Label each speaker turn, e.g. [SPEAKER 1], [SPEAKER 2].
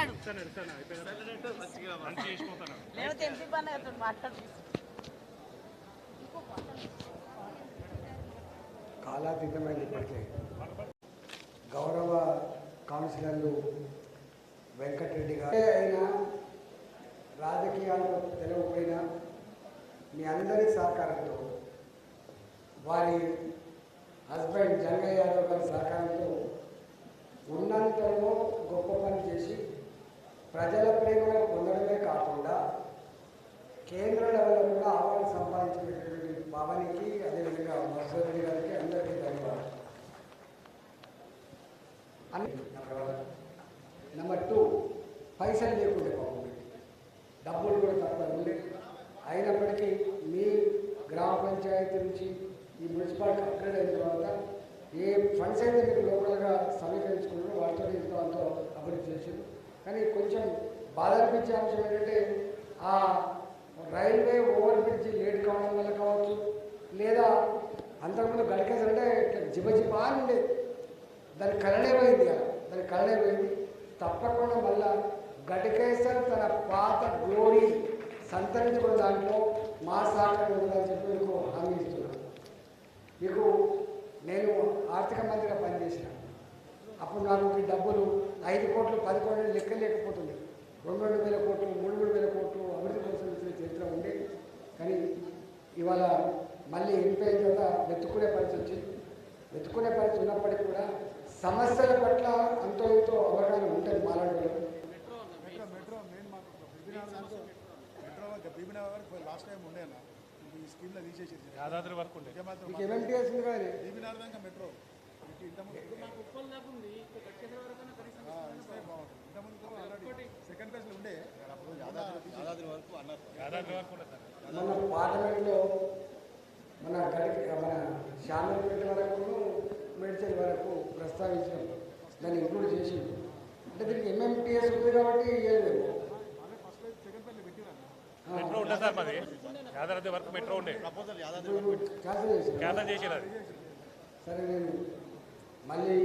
[SPEAKER 1] అన్నాడు లేకపోతే ఎంపీ పని అతను మాట్లాడు.
[SPEAKER 2] కాలాతీతమైన ఇప్పటికే గౌరవ కౌన్సిలర్లు వెంకటరెడ్డి గారు అయినా రాజకీయాల్లో తెలియకపోయినా మీ అందరి సహకారంతో వారి హస్బెండ్ జంగయ్య యాదవ్ గారి సహకారంతో ఉన్నంతలో గొప్ప పని చేసి ప్రజల ప్రేమను పొందడమే కాకుండా కేంద్ర లెవెల్లో కూడా ఆహ్వానం సంపాదించినటువంటి భవనికి అదేవిధంగా మధుసూర్ గారికి అందరికీ ధన్యవాదాలు. అని నెంబర్ టూ పైసలు లేకుండా బాగుంది డబ్బులు కూడా తక్కువ ఉంది. అయినప్పటికీ మీ గ్రామ పంచాయతీ నుంచి ఈ మున్సిపాలిటీ అప్గ్రేడ్ అయిన తర్వాత ఏ ఫండ్స్ అయితే కానీ కొంచెం బాధ అనిపించే అంశం ఏంటంటే ఆ రైల్వే ఓవర్ బ్రిడ్జ్ లేట్ కావడం వల్ల కావచ్చు లేదా అంతకుముందు గడికేసారంటే అంటే జిబ అని ఉండేది దాని కరణమైంది దాని కలనే తప్పకుండా మళ్ళా గడికేసర్ తన పాత గ్లోరీ సంతరించుకున్న దాంట్లో మా సహకారం ఉందని చెప్పి మీకు హామీ ఇస్తుంది అప్పుడు నాకు ఈ డబ్బులు ఐదు కోట్లు పది కోట్లు లెక్క లేకపోతుంది. రెండు రెండు వేల కోట్లు మూడు మూడు వేల కోట్లు అభివృద్ధి కోసం ఇచ్చిన చరిత్ర ఉండే కానీ ఇవాళ మళ్ళీ ఎంపీ అయిన తర్వాత వెతుక్కునే పరిస్థితి వచ్చింది. వెతుక్కునే పరిస్థితి ఉన్నప్పటికీ కూడా సమస్యల పట్ల అంతో ఎంతో అవగాహన ఉంటుంది మాలాంటి
[SPEAKER 3] మెట్రో. సెకండ్ ఫేజ్లో ఉండే యాదాద్రి వరకు అన్నారు
[SPEAKER 4] యాదాద్రి వరకు
[SPEAKER 2] మన పార్లమెంట్లో మన గడికి మన శామలపేట వరకు మేడ్చల్ వరకు ప్రస్తావించడం దాన్ని ఇంక్లూడ్ చేసి అంటే దీనికి ఎంఎంటీఎస్ ఉంది కాబట్టి ఏం లేదు
[SPEAKER 3] అదే ఫస్ట్ ఫేజ్ సెకండ్ ఫేజ్లో పెట్టిరన్న
[SPEAKER 4] మెట్రో ఉండే. సార్ మాది యాదాద్రి వరకు మెట్రో ఉండే
[SPEAKER 3] ప్రపోజల్ యాదాద్రి
[SPEAKER 2] క్యాన్సిల్ చేసి
[SPEAKER 4] క్యాన్సల్ చేసేది
[SPEAKER 2] సరే నేను మళ్ళీ